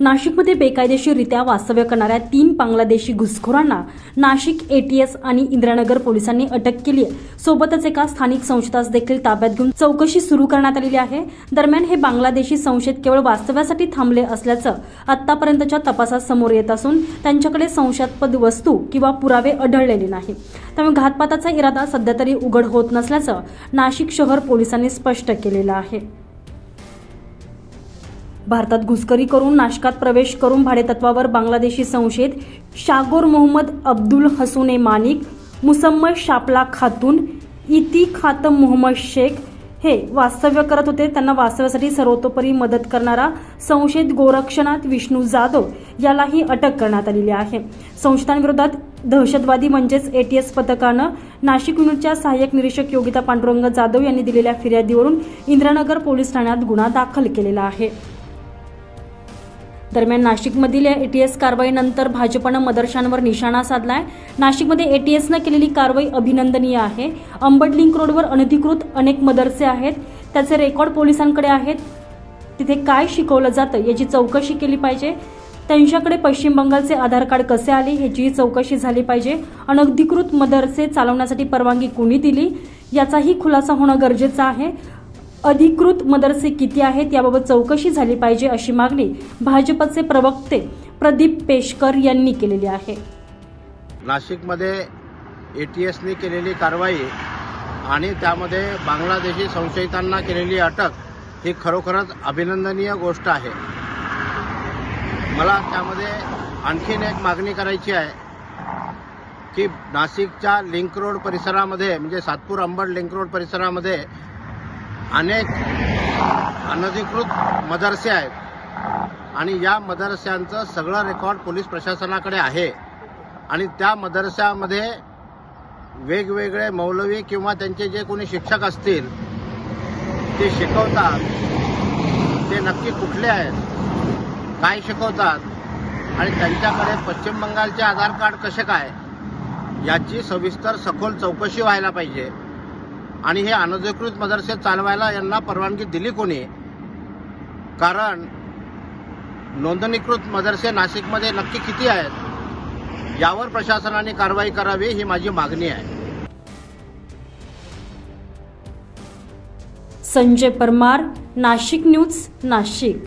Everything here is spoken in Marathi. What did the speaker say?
नाशिकमध्ये बेकायदेशीररित्या वास्तव्य करणाऱ्या तीन बांगलादेशी घुसखोरांना नाशिक एटीएस आणि इंदिरानगर पोलिसांनी अटक केली आहे. सोबतच एका स्थानिक संशयास देखील ताब्यात घेऊन चौकशी सुरू करण्यात आलेली आहे. दरम्यान हे बांगलादेशी संशयित केवळ वास्तव्यासाठी थांबले असल्याचं आतापर्यंतच्या तपासात समोर येत असून त्यांच्याकडे संशयास्पद वस्तू किंवा पुरावे आढळलेले नाही. त्यामुळे घातपाताचा इरादा सध्या तरी उघड होत नसल्याचं नाशिक शहर पोलिसांनी स्पष्ट केलेलं आहे. भारतात घुसखरी करून नाशकात प्रवेश करून भाडेतत्वावर बांगलादेशी संशयित शागोर मोहम्मद अब्दुल हसुने मानिक मुसम्मद शापला खातून इती खातम मोहम्मद शेख हे वास्तव्य करत होते. त्यांना वास्तव्यासाठी सर्वतोपरी मदत करणारा संशयित गोरक्षनाथ विष्णू जाधव यालाही अटक करण्यात आलेली आहे. संशयितांविरोधात दहशतवादी म्हणजेच एटीएस पथकानं नाशिक युनिटच्या सहाय्यक निरीक्षक योगिता पांडुरंग जाधव यांनी दिलेल्या फिर्यादीवरून इंद्रनगर पोलीस ठाण्यात गुन्हा दाखल केलेला आहे. दरम्यान नाशिकमधील या एटीएस कारवाईनंतर भाजपनं मदरशांवर निशाणा साधलाय. नाशिकमध्ये एटीएसनं केलेली कारवाई अभिनंदनीय आहे. अंबड लिंक रोडवर अनधिकृत अनेक मदरसे आहेत. त्याचे रेकॉर्ड पोलिसांकडे आहेत. तिथे काय शिकवलं जातं याची चौकशी केली पाहिजे. त्यांच्याकडे पश्चिम बंगालचे आधार कार्ड कसे आले ह्याचीही चौकशी झाली पाहिजे. अनधिकृत मदरसे चालवण्यासाठी परवानगी कुणी दिली याचाही खुलासा होणं गरजेचं आहे. अधिकृत मदरसे किती आहेत याबाबत चौकशी झाली पाहिजे अशी मागणी भाजपचे प्रवक्ते प्रदीप पेशकर यांनी केलेली आहे. नाशिकमध्ये ए टी एसने केलेली कारवाई आणि त्यामध्ये बांगलादेशी संशयितांना केलेली अटक ही खरोखरच अभिनंदनीय गोष्ट आहे. मला त्यामध्ये आणखीन एक मागणी करायची आहे की नाशिकच्या लिंक रोड परिसरामध्ये म्हणजे सातपूर अंबड लिंक रोड परिसरामध्ये अनेक अनधिकृत मदरसे आहेत. आणि या मदरस्यांचं सगळं रेकॉर्ड पोलीस प्रशासनाकडे आहे. आणि त्या मदरस्यामध्ये वेगवेगळे मौलवी किंवा त्यांचे जे कोणी शिक्षक असतील ते शिकवतात. ते नक्की कुठले आहेत? काय शिकवतात? आणि त्यांच्याकडे पश्चिम बंगालचे आधार कार्ड कसे काय? याची सविस्तर सखोल चौकशी व्हायला पाहिजे. आणि हे अनधिकृत मदरसे चालवायला यांना परवानगी दिली कोणी? कारण नोंदणीकृत मदरसे नाशिकमध्ये नक्की किती आहेत? यावर प्रशासनाने कारवाई करावी ही माझी मागणी आहे. संजय परमार नाशिक न्यूज नाशिक.